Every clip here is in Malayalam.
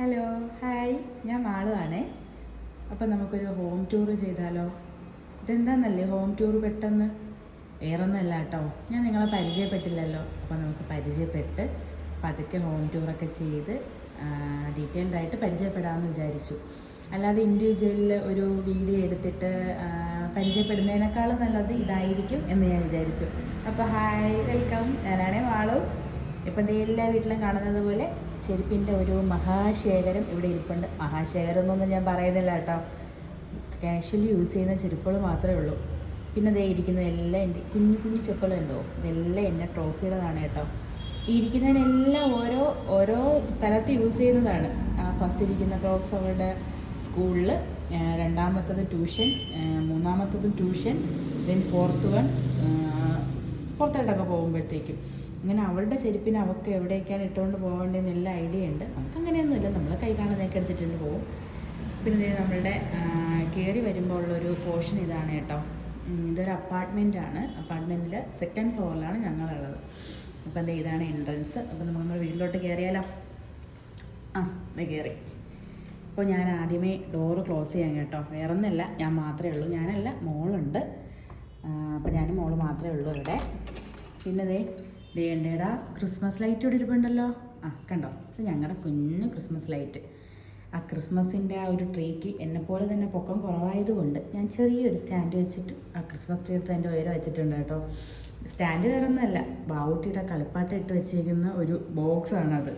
ഹലോ ഹായ് ഞാൻ മാളുവാണേ. അപ്പം നമുക്കൊരു ഹോം ടൂർ ചെയ്താലോ? ഇതെന്താന്നല്ലേ ഹോം ടൂർ പെട്ടെന്ന്? വേറൊന്നുമല്ല കേട്ടോ. ഞാൻ നിങ്ങളെ പരിചയപ്പെട്ടില്ലല്ലോ. അപ്പോൾ നമുക്ക് പരിചയപ്പെട്ട് പതുക്കെ ഹോം ടൂറൊക്കെ ചെയ്ത് ഡീറ്റെയിൽഡ് ആയിട്ട് പരിചയപ്പെടാമെന്ന് വിചാരിച്ചു. അല്ലാതെ ഇൻഡിവിജ്വലിൽ ഒരു വീഡിയോ എടുത്തിട്ട് പരിചയപ്പെടുന്നതിനേക്കാളും നല്ലത് ഇതായിരിക്കും എന്ന് ഞാൻ വിചാരിച്ചു. അപ്പോൾ ഹായ് വെൽക്കം ഞാനാണേ മാളു? ഇപ്പം എല്ലാ വീട്ടിലും കാണുന്നത് പോലെ ചെരുപ്പിന്റെ ഒരു മഹാശേഖരം ഇവിടെ ഇരിപ്പുണ്ട്. മഹാശേഖരം എന്നൊന്നും ഞാൻ പറയുന്നില്ല കേട്ടോ. കാഷ്വലി യൂസ് ചെയ്യുന്ന ചെരുപ്പുകൾ മാത്രമേ ഉള്ളൂ. പിന്നെ ദേ ഇരിക്കുന്നതെല്ലാം എന്റെ കുഞ്ഞു കുഞ്ഞു ചെപ്പുകളുണ്ടോ ഇതെല്ലാം എന്റെ ട്രോഫിയുടേതാണ് കേട്ടോ. ഇരിക്കുന്നതിനെല്ലാം ഓരോ ഓരോ സ്ഥലത്ത് യൂസ് ചെയ്യുന്നതാണ്. ആ ഫസ്റ്റ് ഇരിക്കുന്ന ക്രോക്സ് അവരുടെ സ്കൂളിൽ രണ്ടാമത്തത് ട്യൂഷൻ മൂന്നാമത്തത് ട്യൂഷൻ ദെൻ ഫോർത്ത് വൺ പുറത്തോട്ടൊക്കെ പോകുമ്പോഴത്തേക്കും. അങ്ങനെ അവളുടെ ചെരുപ്പിന് അവൾക്ക് എവിടേക്കാണ് ഇട്ടുകൊണ്ട് പോകേണ്ടതെന്ന് ഐഡിയ ഉണ്ട്. നമുക്ക് അങ്ങനെയൊന്നുമില്ല. നമ്മൾ കൈ കാണുന്നതൊക്കെ എടുത്തിട്ടുണ്ട് പോകും പിന്നെ നമ്മളുടെ കയറി വരുമ്പോൾ ഉള്ളൊരു പോർഷൻ ഇതാണ് കേട്ടോ. ഇതൊരു അപ്പാർട്ട്മെന്റ് ആണ്. അപ്പാർട്ട്മെന്റിൽ സെക്കൻഡ് ഫ്ലോറിലാണ് ഞങ്ങളുള്ളത്. അപ്പം എന്താ ഇതാണ് എൻട്രൻസ് അപ്പം നമ്മൾ നമ്മുടെ വീട്ടിലോട്ട് കയറിയാലോ ആ ദേ കയറി അപ്പോൾ ഞാൻ ആദ്യമേ ഡോറ് ക്ലോസ് ചെയ്യാൻ കേട്ടോ. വേറെ ഒന്നല്ല ഞാൻ മാത്രമേ ഉള്ളൂ. ഞാനല്ല മോളുണ്ട്. അപ്പം ഞാനും മോൾ മാത്രമേ ഉള്ളൂ ഇവിടെ. പിന്നെ ദേണ്ടേടാ ക്രിസ്മസ് ലൈറ്റ് ഇവിടെ ഇരിപ്പുണ്ടല്ലോ. ആ കണ്ടോ? ഇത് ഞങ്ങളുടെ കുഞ്ഞു ക്രിസ്മസ് ലൈറ്റ് ആ ക്രിസ്മസിന്റെ ആ ഒരു ട്രീക്ക് എന്നെപ്പോലെ തന്നെ പൊക്കം കുറവായതുകൊണ്ട് ഞാൻ ചെറിയൊരു സ്റ്റാൻഡ് വെച്ചിട്ട് ആ ക്രിസ്മസ് ട്രീ എടുത്ത് ഉയരം വെച്ചിട്ടുണ്ട് കേട്ടോ. സ്റ്റാൻഡ് വേറെ ഒന്നുമല്ല ബാവുട്ടിയുടെ കളിപ്പാട്ട് ഇട്ട് വെച്ചിരിക്കുന്ന ഒരു ബോക്സാണത്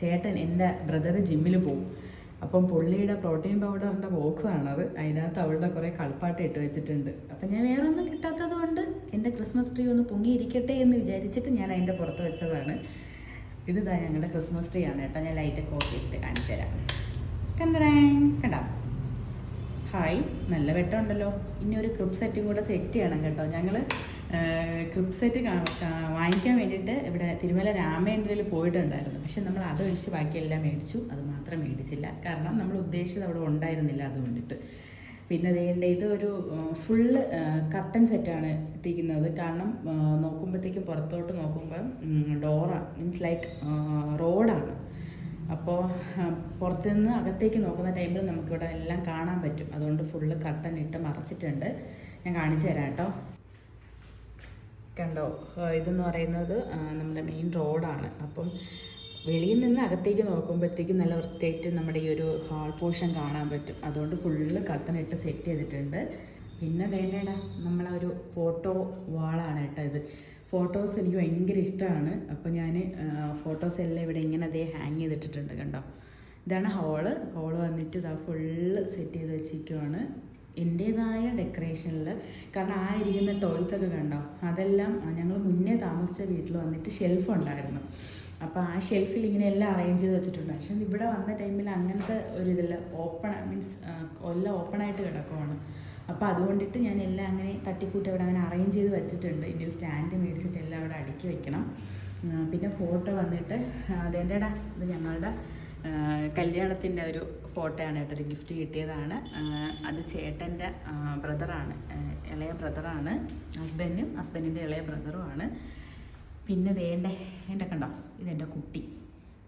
ചേട്ടൻ എന്റെ ബ്രദർ ജിമ്മിൽ പോവും. അപ്പം പുള്ളിയുടെ പ്രോട്ടീൻ പൗഡറിന്റെ ബോക്സാണത് അതിനകത്ത് അവളുടെ കുറേ കളിപ്പാട്ട് ഇട്ട് വെച്ചിട്ടുണ്ട്. അപ്പം ഞാൻ വേറെ ഒന്നും കിട്ടാത്തത് കൊണ്ട് എന്റെ ക്രിസ്മസ് ട്രീ ഒന്ന് പൊങ്ങിയിരിക്കട്ടെ എന്ന് വിചാരിച്ചിട്ട് ഞാൻ അതിന്റെ പുറത്ത് വെച്ചതാണ്. ഇതാ ഞങ്ങളുടെ ക്രിസ്മസ് ട്രീ ആണ് കേട്ടോ. ഞാൻ ലൈറ്റൊക്കെ ഓഫ് ചെയ്തിട്ട് കാണിച്ചു തരാം. കണ്ടടേ കണ്ടാ? ഹായ് നല്ല വെട്ടമുണ്ടല്ലോ. ഇനി ഒരു ക്രിപ്പ് സെറ്റും കൂടെ സെറ്റ് ചെയ്യണം കേട്ടോ. ഞങ്ങൾ ക്രിപ്പ് സെറ്റ് വാങ്ങിക്കാൻ വേണ്ടിയിട്ട് ഇവിടെ തിരുമല രാമേന്ദ്രയിൽ പോയിട്ടുണ്ടായിരുന്നു. പക്ഷെ നമ്മൾ അതൊഴിച്ച് ബാക്കിയെല്ലാം മേടിച്ചു. അത് മാത്രം മേടിച്ചില്ല. കാരണം നമ്മൾ ഉദ്ദേശിച്ചത് അവിടെ ഉണ്ടായിരുന്നില്ല അതുകൊണ്ടിട്ട്. പിന്നെ വേണ്ട ഇത് ഒരു ഫുള്ള് കർട്ടൻ സെറ്റാണ് ഇട്ടിരിക്കുന്നത്. കാരണം നോക്കുമ്പോഴത്തേക്കും പുറത്തോട്ട് നോക്കുമ്പോൾ ഡോറാണ് മീൻസ് ലൈക്ക് റോഡാണ്. അപ്പോൾ പുറത്തുനിന്ന് അകത്തേക്ക് നോക്കുന്ന ടൈമിൽ നമുക്കിവിടെ എല്ലാം കാണാൻ പറ്റും. അതുകൊണ്ട് ഫുള്ള് കർട്ടൻ ഇട്ട് മറച്ചിട്ടുണ്ട്. ഞാൻ കാണിച്ചു തരാം കേട്ടോ. കണ്ടോ? ഇതെന്ന് പറയുന്നത് നമ്മുടെ മെയിൻ റോഡാണ് അപ്പം വെളിയിൽ നിന്ന് അകത്തേക്ക് നോക്കുമ്പോഴത്തേക്കും നല്ല വൃത്തിയായിട്ട് നമ്മുടെ ഈ ഒരു ഹാൾ പോർഷൻ കാണാൻ പറ്റും. അതുകൊണ്ട് ഫുള്ള് കർട്ടൻ ഇട്ട് സെറ്റ് ചെയ്തിട്ടുണ്ട്. പിന്നെ വേണ്ടേടാ നമ്മളെ ഒരു ഫോട്ടോ വാളാണ് കേട്ടോ ഇത്. ഫോട്ടോസ് എനിക്ക് ഭയങ്കര ഇഷ്ടമാണ്. അപ്പോൾ ഞാൻ ഫോട്ടോസ് എല്ലാം ഇവിടെ ഇങ്ങനെ അതേ ഹാങ് ചെയ്തിട്ടിട്ടുണ്ട് കണ്ടോ? ഇതാണ് ഹോൾ ഹോൾ വന്നിട്ട് ഇതാ ഫുള്ള് സെറ്റ് ചെയ്ത് വെച്ചിരിക്കുവാണ്. എന്റേതായ ഡെക്കറേഷനിൽ കാരണം ആ ഇരിക്കുന്ന ടോയ്സ് ഒക്കെ കണ്ടോ? അതെല്ലാം ഞങ്ങൾ മുന്നേ താമസിച്ച വീട്ടിൽ വന്നിട്ട് ഷെൽഫ് ഉണ്ടായിരുന്നു. അപ്പോൾ ആ ഷെൽഫിൽ ഇങ്ങനെ എല്ലാം അറേഞ്ച് ചെയ്ത് വെച്ചിട്ടുണ്ട്. പക്ഷേ ഇവിടെ വന്ന ടൈമിൽ അങ്ങനത്തെ ഒരു ഇതില്ല. ഓപ്പൺ മീൻസ് എല്ലാം ഓപ്പണായിട്ട് കിടക്കുവാണ്. അപ്പോൾ അതുകൊണ്ടിട്ട് ഞാൻ എല്ലാം അങ്ങനെ തട്ടിക്കൂട്ടി അവിടെ അങ്ങനെ അറേഞ്ച് ചെയ്ത് വെച്ചിട്ടുണ്ട്. ഇനി ഒരു സ്റ്റാൻഡ് മേടിച്ചിട്ട് എല്ലാം അവിടെ അടുക്കി വെക്കണം. പിന്നെ ഫോട്ടോ വന്നിട്ട് അതേണ്ടേടാ ഇത് ഞങ്ങളുടെ കല്യാണത്തിന്റെ ഒരു ഫോട്ടോയാണ് കേട്ടോ. ഒരു ഗിഫ്റ്റ് കിട്ടിയതാണ്. അത് ചേട്ടന്റെ ബ്രദറാണ് ഇളയ ബ്രദറാണ് ഹസ്ബൻഡും ഹസ്ബൻഡിന്റെ ഇളയ ബ്രദറുമാണ് പിന്നെ വേണ്ടേ? എന്റെ കണ്ടോ? ഇതെന്റെ കുട്ടി.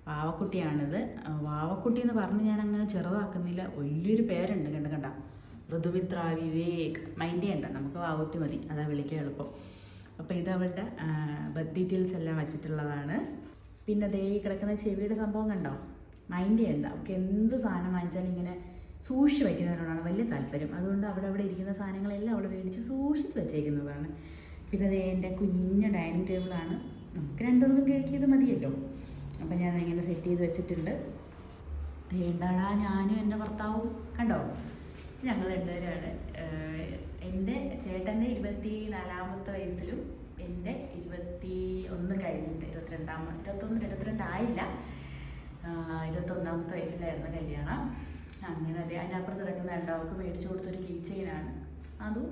വാവക്കുട്ടിയാണിത്. വാവക്കുട്ടി എന്ന് പറഞ്ഞ് ഞാൻ അങ്ങനെ ചെറുതാക്കുന്നില്ല. വലിയൊരു പേരുണ്ട് കണ്ട കണ്ട? ഋതുവിത്ര വിവേക് മൈൻഡ് ചെയ്യണ്ട. നമുക്ക് വാവക്കുട്ടി മതി. അതാ വിളിക്കാൻ എളുപ്പം. അപ്പോൾ ഇത് അവളുടെ ബർത്ത് ഡീറ്റെയിൽസ് എല്ലാം വെച്ചിട്ടുള്ളതാണ്. പിന്നെ ദേ കിടക്കുന്ന ചെവിയുടെ സംഭവം കണ്ടോ? മൈൻഡ് ചെയ്യണ്ട. അവൾക്ക് എന്ത് സാധനം വാങ്ങിച്ചാലും ഇങ്ങനെ സൂക്ഷിച്ച് വയ്ക്കുന്നതിനോടാണ് വലിയ താല്പര്യം. അതുകൊണ്ട് അവിടെ അവിടെ ഇരിക്കുന്ന സാധനങ്ങളെല്ലാം അവൾ മേടിച്ച് സൂക്ഷിച്ച് വെച്ചേക്കുന്നതാണ്. പിന്നെ ദേ എന്റെ കുഞ്ഞ ഡൈനിങ് ടേബിളാണ്. നമുക്ക് രണ്ടുപേർക്കും കഴിക്കിയത് മതിയല്ലോ. അപ്പം ഞാൻ ഇങ്ങനെ സെറ്റ് ചെയ്ത് വെച്ചിട്ടുണ്ട്. വേണ്ടാടാ ഞാനും എന്റെ ഭർത്താവും. കണ്ടോ? ഞങ്ങൾ രണ്ടുപേരാണ്. എന്റെ ചേട്ടന്റെ ഇരുപത്തി നാലാമത്തെ വയസ്സിലും എന്റെ ഇരുപത്തി ഒന്ന് കഴിഞ്ഞിട്ട് ഇരുപത്തിരണ്ടാമ ഇരുപത്തൊന്ന് ഇരുപത്തിരണ്ടായില്ല ഇരുപത്തൊന്നാമത്തെ വയസ്സിലായിരുന്നു കല്യാണം. അങ്ങനെ അതെ അതിനപ്പുറത്ത് കിടക്കുന്ന രണ്ടാൾക്ക് മേടിച്ചു കൊടുത്തൊരു കീ ചെയിനാണ് അതും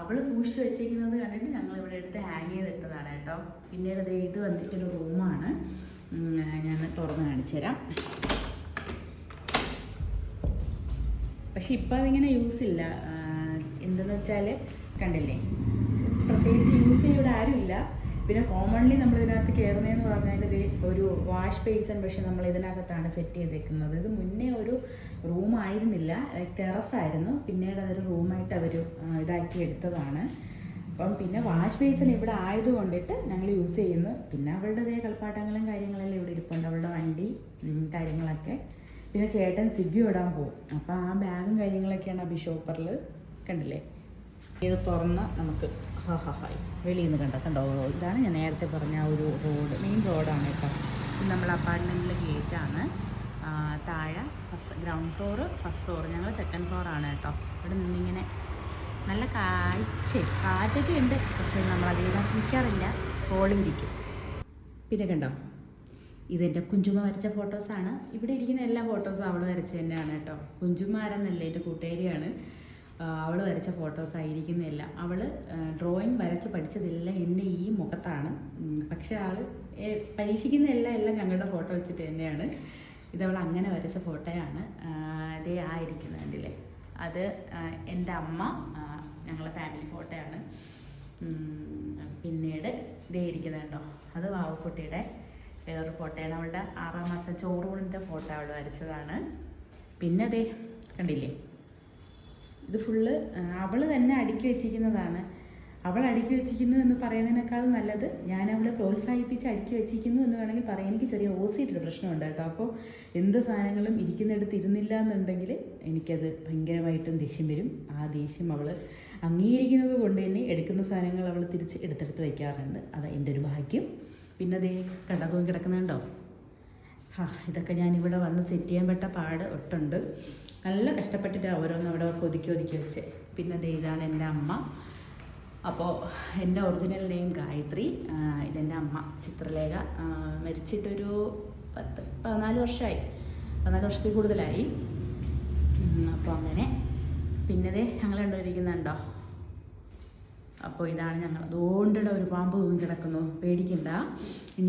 അവൾ സൂക്ഷിച്ചു വെച്ചിരിക്കുന്നത് കണ്ടിട്ട് ഞങ്ങൾ ഇവിടെ എടുത്ത് ഹാങ് ചെയ്തിട്ടതാണ് കേട്ടോ. പിന്നീട് ദേ ഇത് വന്നിട്ടൊരു റൂമാണ്. ഞാൻ തുറന്ന് കാണിച്ചു തരാം. പക്ഷെ ഇപ്പം അതിങ്ങനെ യൂസ് ഇല്ല. ആഹ് എന്തെന്ന് വെച്ചാൽ കണ്ടില്ലേ? പ്രത്യേകിച്ച് യൂസ് ഇവിടെ ആരുമില്ല പിന്നെ കോമൺലി നമ്മൾ ഇതിനകത്ത് കയറുന്നതെന്ന് പറഞ്ഞാൽ ഇത് ഒരു വാഷ് ബേസൺ പക്ഷെ നമ്മൾ ഇതിനകത്താണ് സെറ്റ് ചെയ്തേക്കുന്നത്. ഇത് മുന്നേ ഒരു റൂമായിരുന്നില്ല ടെറസ് ആയിരുന്നു. പിന്നീട് അതൊരു റൂമായിട്ട് അവർ ഇതാക്കി എടുത്തതാണ്. അപ്പം പിന്നെ വാഷ് ബേസിൻ ഇവിടെ ആയതുകൊണ്ടിട്ട് ഞങ്ങൾ യൂസ് ചെയ്യുന്നു. പിന്നെ അവളുടേതായ കളിപ്പാട്ടങ്ങളും കാര്യങ്ങളെല്ലാം ഇവിടെ ഇരിപ്പുണ്ട്. അവളുടെ വണ്ടി കാര്യങ്ങളൊക്കെ. പിന്നെ ചേട്ടൻ സ്വിഗ്ഗി ഇടാൻ പോകും. അപ്പോൾ ആ ബാഗും കാര്യങ്ങളൊക്കെയാണ് അഭി ബിഷോപ്പറിൽ കണ്ടില്ലേ? ഇത് തുറന്ന് നമുക്ക് ഹാ ഹാ ഹായ് വെളിയിൽ നിന്ന് കണ്ടോ. കണ്ടോ? ഇതാണ് ഞാൻ നേരത്തെ പറഞ്ഞ ആ ഒരു റോഡ് മെയിൻ റോഡാണ് കേട്ടോ. ഇത് നമ്മൾ അപ്പാർട്ട്മെന്റിലെ ഗേറ്റാണ്. താഴെ first ground floor first floor ഞങ്ങൾ സെക്കൻഡ് ഫ്ലോറാണ് കേട്ടോ. ഇവിടെ നിന്നിങ്ങനെ നല്ല കാഴ്ച കാറ്റൊക്കെ ഉണ്ട് പക്ഷെ നമ്മൾ അധികം നിൽക്കാറില്ല ഹോളിലിരിക്കും പിന്നെ കണ്ടോ? ഇതെന്റെ കുഞ്ചുമ വരച്ച ഫോട്ടോസാണ്. ഇവിടെ ഇരിക്കുന്ന എല്ലാ ഫോട്ടോസും അവൾ വരച്ച തന്നെയാണ് കേട്ടോ. കുഞ്ചുമാരെന്നല്ലേ എന്റെ കൂട്ടുകാരിയാണ്. അവൾ വരച്ച ഫോട്ടോസ് ആയിരിക്കുന്നില്ല അവൾ ഡ്രോയിങ് വരച്ച് പഠിച്ചതെല്ലാം എന്റെ ഈ മുഖത്താണ്. പക്ഷെ ആൾ പരീക്ഷിക്കുന്ന എല്ലാം എല്ലാം ഞങ്ങളുടെ ഫോട്ടോ വെച്ചിട്ട് തന്നെയാണ്. ഇതവൾ അങ്ങനെ വരച്ച ഫോട്ടോയാണ് അതേ ആ ഇരിക്കുന്നത് കണ്ടില്ലേ? അത് എന്റെ അമ്മ ഞങ്ങളുടെ ഫാമിലി ഫോട്ടോയാണ് പിന്നീട് ഇതേ ഇരിക്കുന്നുണ്ടോ അത് വാവുക്കുട്ടിയുടെ വേറൊരു ഫോട്ടോയാണ് അവളുടെ ആറാം മാസം ചോറൂണിന്റെ ഫോട്ടോ അവൾ വരച്ചതാണ്. പിന്നെ അതേ കണ്ടില്ലേ? ഇത് ഫുള്ള് അവൾ തന്നെ അടുക്കി വെച്ചിരിക്കുന്നതാണ്. അവൾ അടുക്കി വെച്ചിരിക്കുന്നു എന്ന് പറയുന്നതിനേക്കാൾ നല്ലത് ഞാൻ അവളെ പ്രോത്സാഹിപ്പിച്ച് അടുക്കി വെച്ചിരിക്കുന്നു എന്ന് വേണമെങ്കിൽ പറയാം. എനിക്ക് ചെറിയ ഓസിയുടെ പ്രശ്നമുണ്ട് കേട്ടോ. അപ്പോൾ എന്ത് സാധനങ്ങളും ഇരിക്കുന്നിടത്ത് ഇരുന്നില്ല എന്നുണ്ടെങ്കിൽ എനിക്കത് ഭയങ്കരമായിട്ടും ദേഷ്യം വരും. ആ ദേഷ്യം അവൾ അംഗീകരിക്കുന്നത് കൊണ്ട് തന്നെ എടുക്കുന്ന സാധനങ്ങൾ അവൾ തിരിച്ച് എടുത്തെടുത്ത് വയ്ക്കാറുണ്ട്. അത് എന്റെ ഒരു ഭാഗ്യം. പിന്നെ അതേ കണ്ടാ തൂങ്ങി കിടക്കുന്നുണ്ടോ? ഹാ ഇതൊക്കെ ഞാൻ ഞാനിവിടെ വന്ന് സെറ്റ് ചെയ്യാൻ പെട്ട പാട് ഒട്ടുണ്ട്. നല്ല കഷ്ടപ്പെട്ടിട്ടാണ് ഓരോന്നും അവിടെ ഒതുക്കി ഒതുക്കി വെച്ച്. പിന്നെ ദേ ഇതാണ് എന്റെ അമ്മ. അപ്പോൾ എന്റെ ഒറിജിനൽ നെയിം ഗായത്രി. ഇതെന്റെ അമ്മ ചിത്രലേഖ. മരിച്ചിട്ടൊരു പത്ത് പതിനാല് വർഷമായി പതിനാല് വർഷത്തിൽ കൂടുതലായി. അപ്പോൾ അങ്ങനെ പിന്നെ ദേ ഞങ്ങൾ രണ്ടുപേരിക്കുന്നുണ്ടോ അപ്പോൾ ഇതാണ് ഞങ്ങൾ. അതുകൊണ്ടിടെ ഒരു പാമ്പ് തൂങ്ങി കിടക്കുന്നു. പേടിക്കണ്ട.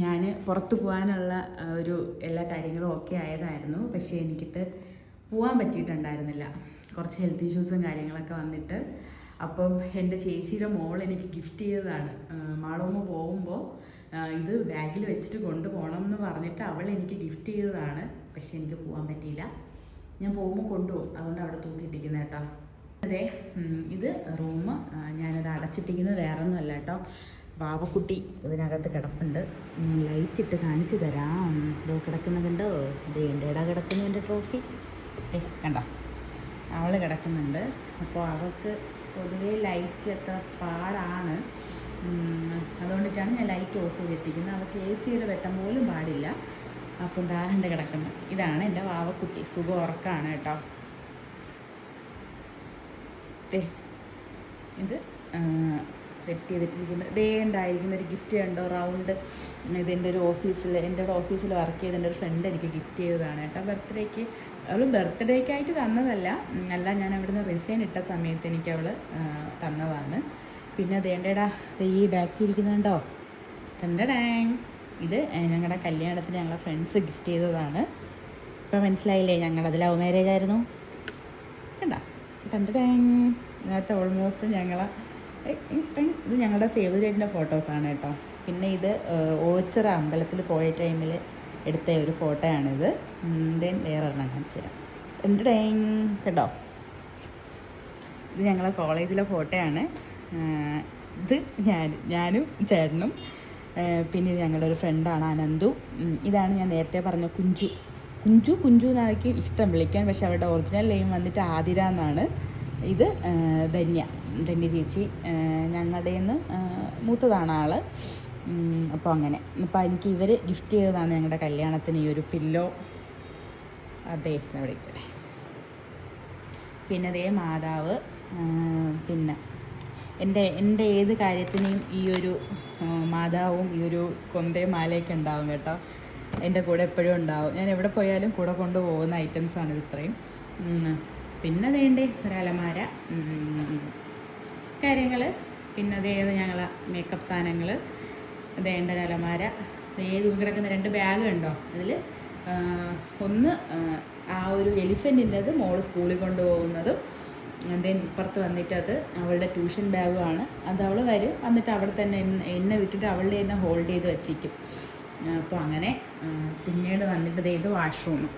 ഞാൻ പുറത്ത് പോകാനുള്ള ഒരു എല്ലാ കാര്യങ്ങളും ഓക്കെ ആയതായിരുന്നു. പക്ഷേ എനിക്കിട്ട് പോകാൻ പറ്റിയിട്ടുണ്ടായിരുന്നില്ല. കുറച്ച് ഹെൽത്ത് ഇഷ്യൂസും കാര്യങ്ങളൊക്കെ വന്നിട്ട്. അപ്പം എന്റെ ചേച്ചിയുടെ മോൾ എനിക്ക് ഗിഫ്റ്റ് ചെയ്തതാണ്. മാളോമ്മ പോകുമ്പോൾ ഇത് ബാഗിൽ വെച്ചിട്ട് കൊണ്ടുപോകണം എന്ന് പറഞ്ഞിട്ട് അവൾ എനിക്ക് ഗിഫ്റ്റ് ചെയ്തതാണ്. പക്ഷേ എനിക്ക് പോകാൻ പറ്റിയില്ല. ഞാൻ പോകുമ്പോൾ കൊണ്ടുപോകും. അതുകൊണ്ട് അവിടെ തൂക്കിയിട്ടിരിക്കുന്നത് കേട്ടോ. അതെ ഇത് റൂം ഞാനത് അടച്ചിട്ടിരിക്കുന്നത് വേറെ ഒന്നുമല്ല കേട്ടോ. വാവക്കുട്ടി ഇതിനകത്ത് കിടപ്പുണ്ട്. ലൈറ്റ് ഇട്ട് കാണിച്ചു തരാം. ഇതോ കിടക്കുന്ന കണ്ടോ? ഇത് എന്റെ ഇട കിടക്കുന്ന എന്റെ ട്രോഫി ഏ കണ്ടോ? അവൾ കിടക്കുന്നുണ്ട്. അപ്പോൾ അവൾക്ക് പൊതുവേ ലൈറ്റ് അത്ര പാടാണ്. അതുകൊണ്ടിട്ടാണ് ഞാൻ ലൈറ്റ് ഓഫ് ചെയ്തിരിക്കുന്നത്. അവൾക്ക് എ സിയുടെ വെട്ടം പോലും പാടില്ല. അപ്പം ദാഹന്റെ കിടക്കുന്നത് ഇതാണ് എന്റെ വാവക്കുട്ടി. സുഖം ഉറക്കാണ് കേട്ടോ. ദേ. ഇത് സെറ്റ് ചെയ്തിട്ടിരിക്കുന്നത് ദേ ഉണ്ടായിരിക്കുന്ന ഒരു ഗിഫ്റ്റ് കണ്ടോ? റൗണ്ട് ഇതെന്റെ ഒരു ഓഫീസിൽ എന്റെ ഒരു ഓഫീസിൽ വർക്ക് ചെയ്ത എന്റെ ഒരു ഫ്രണ്ട് എനിക്ക് ഗിഫ്റ്റ് ചെയ്തതാണ് കേട്ടോ. ബർത്ത്ഡേക്ക് അവൾ ബർത്ത്ഡേക്കായിട്ട് തന്നതല്ല. അല്ല ഞാൻ അവിടുന്ന് റിസൈൻ ഇട്ട സമയത്ത് എനിക്ക് അവൾ തന്നതാണ്. പിന്നെ അതേണ്ടേടാ ഈ ബാക്കി ഇരിക്കുന്നുണ്ടോ തന്റെ ഡാങ് ഇത് ഞങ്ങളുടെ കല്യാണത്തിന് ഞങ്ങളെ ഫ്രണ്ട്സ് ഗിഫ്റ്റ് ചെയ്തതാണ്. ഇപ്പം മനസ്സിലായില്ലേ? ഞങ്ങളത് ലവ് മാരേജ് ആയിരുന്നു. കണ്ട? ടാങ്. ഇതിനകത്ത് ഓൾമോസ്റ്റ് ഞങ്ങൾ ഇത് ഞങ്ങളുടെ സേവ് ചേട്ടന്റെ ഫോട്ടോസാണ് കേട്ടോ. പിന്നെ ഇത് ഓച്ചിറ അമ്പലത്തിൽ പോയ ടൈമിൽ എടുത്ത ഒരു ഫോട്ടോയാണിത് ദെൻ വേറെ ഒരെണ്ണം കാണിച്ചു തരാം. എന്റെ ഡേങ് കേട്ടോ ഇത് ഞങ്ങളെ കോളേജിലെ ഫോട്ടോയാണ് ഇത് ഞാൻ ഞാനും ചേട്ടനും പിന്നെ ഞങ്ങളുടെ ഒരു ഫ്രണ്ടാണ് അനന്തു. ഇതാണ് ഞാൻ നേരത്തെ പറഞ്ഞ കുഞ്ചു. കുഞ്ചു കുഞ്ചു എന്നായിരിക്കും ഇഷ്ടം വിളിക്കാൻ പക്ഷെ അവരുടെ ഒറിജിനൽ നെയിം വന്നിട്ട് ആതിര എന്നാണ്. ഇത് ധന്യ ധന്യ ചേച്ചി ഞങ്ങളുടെ നിന്ന് മൂത്തതാണ് ആൾ. അപ്പോൾ അങ്ങനെ. അപ്പോൾ എനിക്ക് ഇവർ ഗിഫ്റ്റ് ചെയ്തതാണ് ഞങ്ങളുടെ കല്യാണത്തിന്. ഈ ഒരു പില്ലോ അതെ അവിടെ ഇരിക്കട്ടെ. പിന്നെ അതേ മാതാവ് പിന്നെ എന്റെ എന്റെ ഏത് കാര്യത്തിനെയും ഈ ഒരു മാതാവും ഈ ഒരു കൊന്തയും മാലയൊക്കെ ഉണ്ടാവും കേട്ടോ. എന്റെ കൂടെ എപ്പോഴും ഉണ്ടാവും. ഞാൻ എവിടെ പോയാലും കൂടെ കൊണ്ടുപോകുന്ന ഐറ്റംസ് ആണ് ഇത്രയും. പിന്നെ വേണ്ടേ ഒരലമാര. കാര്യങ്ങൾ പിന്നെ അതേത് ഞങ്ങൾ മേക്കപ്പ് സാധനങ്ങൾ അതേണ്ട ഒരു അലമാര ഏത് കിടക്കുന്ന രണ്ട് ബാഗ് ഉണ്ടോ അതിൽ ഒന്ന് ആ, ഒരു എലിഫന്റിന്റെത് മോൾ സ്കൂളിൽ കൊണ്ടുപോകുന്നതും ദെൻ ഇപ്പുറത്ത് വന്നിട്ട് അത് അവളുടെ ട്യൂഷൻ ബാഗുമാണ് അത് അവൾ വരും. എന്നിട്ട് അവിടെ തന്നെ എന്നെ വിട്ടിട്ട് അവളുടെ തന്നെ ഹോൾഡ് ചെയ്ത് വെച്ചിരിക്കും. അപ്പോൾ അങ്ങനെ പിന്നീട് വന്നിട്ട് ദേ ഇത് വാഷ്റൂം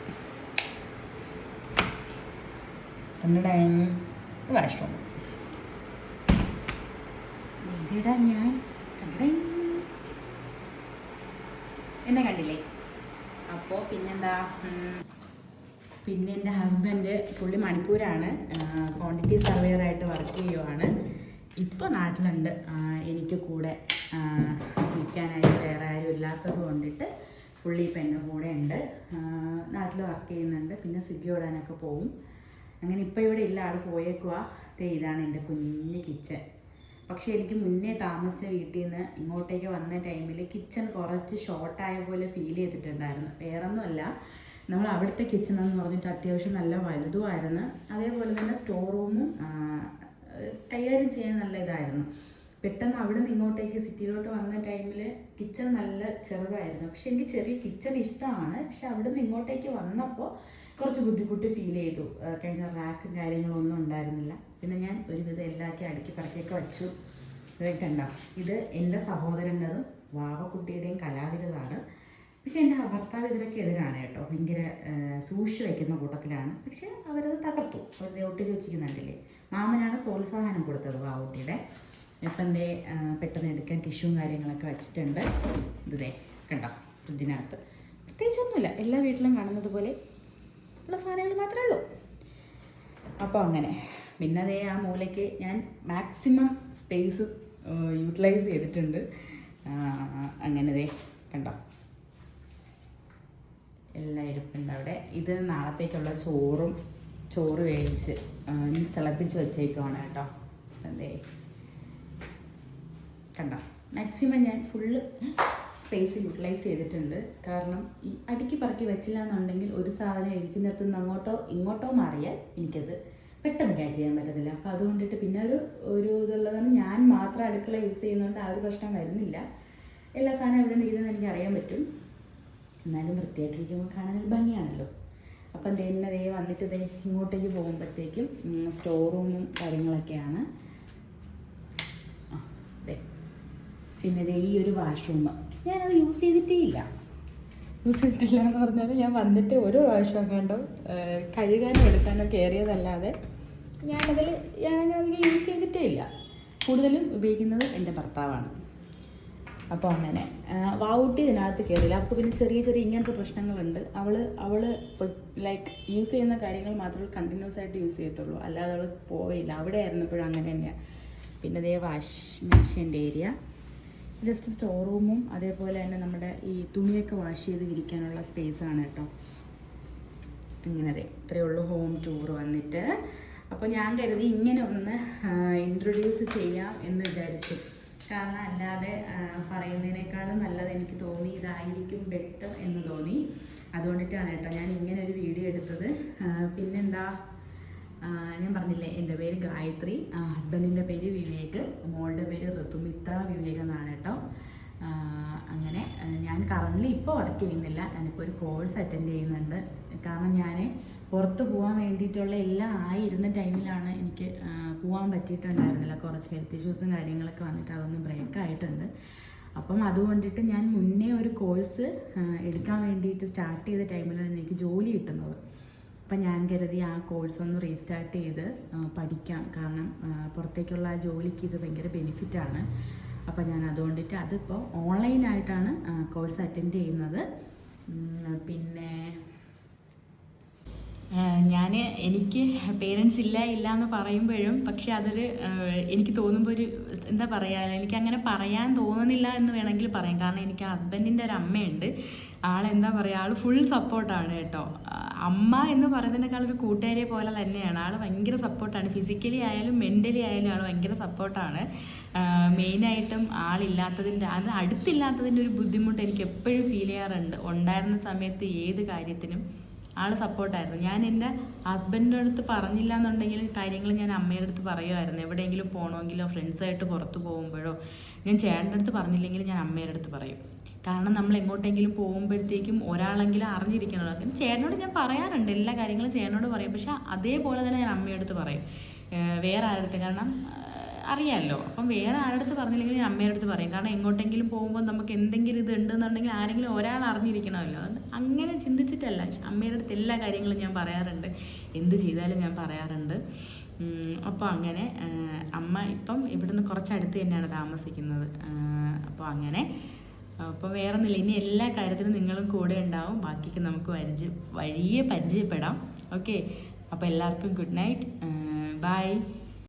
വാഷ്റൂം എവിടെടാ ഞാൻ? കണ്ടടേ. എന്നെ കണ്ടില്ലേ? അപ്പോൾ പിന്നെന്താ പിന്നെ എന്റെ ഹസ്ബൻഡ് പുള്ളി മണിപ്പൂരാണ്. ക്വാണ്ടിറ്റി സർവേയറായിട്ട് വർക്ക് ചെയ്യുവാണ്. ഇപ്പോൾ നാട്ടിലുണ്ട്. എനിക്ക് കൂടെ. നിൽക്കാനായിട്ട് വേറെ ആരും ഇല്ലാത്തത് കൊണ്ടിട്ട് പുള്ളി ഇപ്പം എന്റെ കൂടെ ഉണ്ട്. നാട്ടിൽ വർക്ക് ചെയ്യുന്നുണ്ട്. പിന്നെ സ്വിഗ്ഗി ഓടാനൊക്കെ പോവും. അങ്ങനെ ഇപ്പോൾ ഇവിടെ ഇല്ല ആൾ പോയേക്കുവാ. ദേ ഇതാണ് എന്റെ കുഞ്ഞ് കിച്ചൺ പക്ഷെ എനിക്ക് മുന്നേ താമസിച്ച വീട്ടിൽ നിന്ന് ഇങ്ങോട്ടേക്ക് വന്ന ടൈമിൽ കിച്ചൺ കുറച്ച് ഷോർട്ടായ പോലെ ഫീൽ ചെയ്തിട്ടുണ്ടായിരുന്നു. വേറൊന്നുമല്ല. നമ്മൾ അവിടുത്തെ കിച്ചൺ എന്ന് പറഞ്ഞിട്ട് അത്യാവശ്യം നല്ല വലുതുമായിരുന്നു. അതേപോലെ തന്നെ സ്റ്റോർ റൂമും കൈകാര്യം ചെയ്യാൻ നല്ല ഇതായിരുന്നു. പെട്ടെന്ന് അവിടെ നിന്ന് ഇങ്ങോട്ടേക്ക് സിറ്റിയിലോട്ട് വന്ന ടൈമിൽ കിച്ചൺ നല്ല ചെറുതായിരുന്നു. പക്ഷെ എനിക്ക് ചെറിയ കിച്ചൺ ഇഷ്ടമാണ്. പക്ഷെ അവിടെ നിന്ന് ഇങ്ങോട്ടേക്ക് വന്നപ്പോൾ കുറച്ച് ബുദ്ധിമുട്ട് ഫീൽ ചെയ്തു. കഴിഞ്ഞ റാക്കും കാര്യങ്ങളും ഒന്നും ഉണ്ടായിരുന്നില്ല. പിന്നെ ഞാൻ ഒരുവിധം എല്ലാക്കി അടുക്കി പറക്കിയൊക്കെ വെച്ചു. കണ്ട? ഇത് എന്റെ സഹോദരന്റെതും വാവക്കുട്ടിയുടെയും കലാവിരുതാണ് പക്ഷെ എന്റെ ഭർത്താവ് ഇതിലൊക്കെ എതിരാണ് കേട്ടോ. ഭയങ്കര സൂക്ഷിച്ചു വയ്ക്കുന്ന കൂട്ടത്തിലാണ്. പക്ഷെ അവരത് തകർത്തു. വെറുതെ ഒട്ടിച്ച് വെച്ചിരിക്കുന്നുണ്ടല്ലേ മാമനാണ് പ്രോത്സാഹനം കൊടുത്തത് വാവക്കുട്ടിയുടെ. ഇപ്പം എന്തേ പെട്ടെന്ന് എടുക്കാൻ ടിഷ്യൂവും കാര്യങ്ങളൊക്കെ വെച്ചിട്ടുണ്ട്. ഇതേ കണ്ടോ ഫ്രിഡ്ജിനകത്ത്. പ്രത്യേകിച്ചൊന്നുമില്ല എല്ലാ വീട്ടിലും കാണുന്നത് പോലെ ഉള്ള സാധനങ്ങൾ മാത്രമേ ഉള്ളൂ. അപ്പോൾ അങ്ങനെ. പിന്നെ അതേ ആ മൂലയ്ക്ക് ഞാൻ മാക്സിമം സ്പേസ് യൂട്ടിലൈസ് ചെയ്തിട്ടുണ്ട്. അങ്ങനെ ദേ കണ്ടോ. എല്ലാം ഇരിപ്പുണ്ട് അവിടെ. ഇത് നാളത്തേക്കുള്ള ചോറും ചോറ് വേവിച്ച് തിളപ്പിച്ച് വെച്ചേക്കുവാണ് കേട്ടോ. എന്തേ കണ്ടോ? മാക്സിമം ഞാൻ ഫുള്ള് സ്പേസ് യൂട്ടിലൈസ് ചെയ്തിട്ടുണ്ട്. കാരണം ഈ അടുക്കി പറക്കി വെച്ചില്ല എന്നുണ്ടെങ്കിൽ ഒരു സാധനം ഇരിക്കുന്നിടത്ത് നിന്ന് അങ്ങോട്ടോ ഇങ്ങോട്ടോ മാറിയാൽ എനിക്കത് പെട്ടെന്ന് ക്യാച്ച് ചെയ്യാൻ പറ്റത്തില്ല. അപ്പോൾ അതുകൊണ്ടിട്ട് പിന്നെ ഒരു ഒരു ഇതുള്ളതാണ് ഞാൻ മാത്രം അടുക്കള യൂസ് ചെയ്യുന്നതുകൊണ്ട് ആ ഒരു പ്രശ്നം വരുന്നില്ല. എല്ലാ സാധനവും എവിടെ ഇരിക്കുന്നതെന്ന് എനിക്ക് അറിയാൻ പറ്റും. എന്നാലും വൃത്തിയായിട്ടിരിക്കുമ്പോൾ കാണാൻ ഒരു ഭംഗിയാണല്ലോ. അപ്പം തന്നെ ദേ വന്നിട്ട് ദേ ഇങ്ങോട്ടേക്ക് പോകുമ്പോഴത്തേക്കും സ്റ്റോർ റൂമും കാര്യങ്ങളൊക്കെയാണ് ആ ദേ പിന്നെ ഇതേ ഈ ഒരു വാഷ്റൂം ഞാനത് യൂസ് ചെയ്തിട്ടേ ഇല്ല യൂസ് ചെയ്തിട്ടില്ല എന്ന് പറഞ്ഞാൽ ഞാൻ വന്നിട്ട് ഒരു പ്രാവശ്യം കണ്ടോ കഴുകാനും എടുക്കാനോ കയറിയതല്ലാതെ ഞാനതിൽ ഞാനങ്ങനെ യൂസ് ചെയ്തിട്ടേ ഇല്ല കൂടുതലും ഉപയോഗിക്കുന്നത് എന്റെ ഭർത്താവാണ്. അപ്പോൾ അങ്ങനെ വാവൂട്ടി ഇതിനകത്ത് കയറിയില്ല അപ്പോൾ പിന്നെ ചെറിയ ചെറിയ ഇങ്ങനത്തെ പ്രശ്നങ്ങളുണ്ട്. അവൾ അവൾ ലൈക്ക് യൂസ് ചെയ്യുന്ന കാര്യങ്ങൾ മാത്രമേ കണ്ടിന്യൂസ് ആയിട്ട് യൂസ് ചെയ്യത്തുള്ളൂ. അല്ലാതെ അവൾ പോവേയില്ല. അവിടെ ആയിരുന്നപ്പോഴും അങ്ങനെ തന്നെയാണ് പിന്നെ അതേ വാഷ് മെഷീന്റെ ഏരിയ ജസ്റ്റ് സ്റ്റോർ റൂമും അതേപോലെ തന്നെ നമ്മുടെ ഈ തുണിയൊക്കെ വാഷ് ചെയ്ത് വിരിക്കാനുള്ള സ്പേസാണ് കേട്ടോ. ഇങ്ങനെ അതെ ഇത്രയേ ഉള്ളൂ ഹോം ടൂർ വന്നിട്ട്. അപ്പോൾ ഞാൻ കരുതി ഇങ്ങനെ ഒന്ന് ഇൻട്രൊഡ്യൂസ് ചെയ്യാം എന്ന് വിചാരിച്ചു. കാരണം അല്ലാതെ പറയുന്നതിനേക്കാളും നല്ലത് എനിക്ക് തോന്നി ഇതായിരിക്കും ബെറ്റർ എന്ന് തോന്നി. അതുകൊണ്ടിട്ടാണ് കേട്ടോ ഞാൻ ഇങ്ങനെ ഒരു വീഡിയോ എടുത്തത്. പിന്നെന്താ? ഞാൻ പറഞ്ഞില്ലേ എന്റെ പേര് ഗായത്രി ഹസ്ബൻഡിന്റെ പേര് വിവേക് മോളുടെ പേര് ഋതുമിത്ര വിവേക് എന്നാണ് കേട്ടോ. അങ്ങനെ ഞാൻ കറണ്ട്ലി ഇപ്പോൾ വർക്ക് ചെയ്യുന്നില്ല. ഞാനിപ്പോൾ ഒരു കോഴ്സ് അറ്റൻഡ് ചെയ്യുന്നുണ്ട്. കാരണം ഞാൻ പുറത്ത് പോകാൻ വേണ്ടിയിട്ടുള്ള എല്ലാം ആയിരുന്ന ടൈമിലാണ് എനിക്ക് പോകാൻ പറ്റിയിട്ടുണ്ടായിരുന്നില്ല. കുറച്ച് ഹെൽത്ത് ഇഷ്യൂസും കാര്യങ്ങളൊക്കെ വന്നിട്ട് അതൊന്ന് ബ്രേക്ക് ആയിട്ടുണ്ട്. അപ്പം അതുകൊണ്ടിട്ട് ഞാൻ മുന്നേ ഒരു കോഴ്സ് എടുക്കാൻ വേണ്ടിയിട്ട് സ്റ്റാർട്ട് ചെയ്ത ടൈമിലാണ് എനിക്ക് ജോലി കിട്ടുന്നത്. അപ്പം ഞാൻ കരുതി ആ കോഴ്സ് ഒന്ന് റീസ്റ്റാർട്ട് ചെയ്ത് പഠിക്കാം. കാരണം പുറത്തേക്കുള്ള ആ ജോലിക്ക് ഇത് ഭയങ്കര ബെനിഫിറ്റാണ് അപ്പം ഞാൻ അതുകൊണ്ടിട്ട് അതിപ്പോൾ ഓൺലൈനായിട്ടാണ് കോഴ്സ് അറ്റൻഡ് ചെയ്യുന്നത്. പിന്നെ ഞാൻ എനിക്ക് പേരൻസ് ഇല്ല ഇല്ല എന്ന് പറയുമ്പോഴും പക്ഷെ അതൊരു എനിക്ക് തോന്നുമ്പോൾ ഒരു എന്താ പറയാ എനിക്ക് അങ്ങനെ പറയാൻ തോന്നുന്നില്ല എന്ന് വേണമെങ്കിൽ പറയാം. കാരണം എനിക്ക് ഹസ്ബൻഡിന്റെ ഒരു അമ്മയുണ്ട്. ആളെന്താ പറയുക ആൾ ഫുൾ സപ്പോർട്ടാണ് കേട്ടോ. അമ്മ എന്ന് പറയുന്നതിനേക്കാൾ ഒരു കൂട്ടുകാരിയെ പോലെ തന്നെയാണ്. ആൾ ഭയങ്കര സപ്പോർട്ടാണ് ഫിസിക്കലി ആയാലും മെന്റലി ആയാലും ആൾ ഭയങ്കര സപ്പോർട്ടാണ് മെയിനായിട്ടും ആളില്ലാത്തതിന്റെ അത് അടുത്തില്ലാത്തതിന്റെ ഒരു ബുദ്ധിമുട്ട് എനിക്ക് എപ്പോഴും ഫീൽ ചെയ്യാറുണ്ട്. ഉണ്ടായിരുന്ന സമയത്ത് ഏത് കാര്യത്തിനും. ആൾ സപ്പോർട്ടായിരുന്നു. ഞാൻ എന്റെ ഹസ്ബൻഡിന്റെ അടുത്ത് പറഞ്ഞില്ല എന്നുണ്ടെങ്കിൽ കാര്യങ്ങൾ ഞാൻ അമ്മയുടെ അടുത്ത് പറയുമായിരുന്നു. എവിടെയെങ്കിലും പോകണമെങ്കിലോ ഫ്രണ്ട്സായിട്ട് പുറത്ത് പോകുമ്പോഴോ ഞാൻ ചേട്ടന്റെ അടുത്ത് പറഞ്ഞില്ലെങ്കിൽ ഞാൻ അമ്മയുടെ അടുത്ത് പറയും. കാരണം നമ്മൾ എങ്ങോട്ടെങ്കിലും പോകുമ്പോഴത്തേക്കും ഒരാളെങ്കിലും അറിഞ്ഞിരിക്കണമല്ലോ. അങ്ങനെ ചേട്ടനോട് ഞാൻ പറയാറുണ്ട്. എല്ലാ കാര്യങ്ങളും ചേട്ടനോട് പറയും. പക്ഷെ അതേപോലെ തന്നെ ഞാൻ അമ്മയുടെ അടുത്ത് പറയും. വേറെ ആരുടെ കാരണം അറിയാമല്ലോ അപ്പം വേറെ ആരുടെ അടുത്ത് പറഞ്ഞില്ലെങ്കിൽ ഞാൻ അമ്മയുടെ അടുത്ത് പറയും. കാരണം എങ്ങോട്ടെങ്കിലും പോകുമ്പോൾ നമുക്ക് എന്തെങ്കിലും ഇത് ഉണ്ടെന്നുണ്ടെങ്കിൽ ആരെങ്കിലും ഒരാൾ അറിഞ്ഞിരിക്കണമല്ലോ. അങ്ങനെ ചിന്തിച്ചിട്ടല്ല. അമ്മയുടെ അടുത്ത് എല്ലാ കാര്യങ്ങളും ഞാൻ പറയാറുണ്ട്. എന്ത് ചെയ്താലും ഞാൻ പറയാറുണ്ട്. അപ്പോൾ അങ്ങനെ അമ്മ ഇപ്പം ഇവിടുന്ന് കുറച്ചടുത്ത് തന്നെയാണ് താമസിക്കുന്നത്. അപ്പോൾ അങ്ങനെ അപ്പോൾ വേറെ ഒന്നുമില്ല ഇനി എല്ലാ കാര്യത്തിനും നിങ്ങളും കൂടെ ഉണ്ടാവും. ബാക്കിയൊക്കെ നമുക്ക് പരിചയ വഴിയെ പരിചയപ്പെടാം. ഓക്കെ. അപ്പോൾ എല്ലാവർക്കും ഗുഡ് നൈറ്റ്. ബൈ.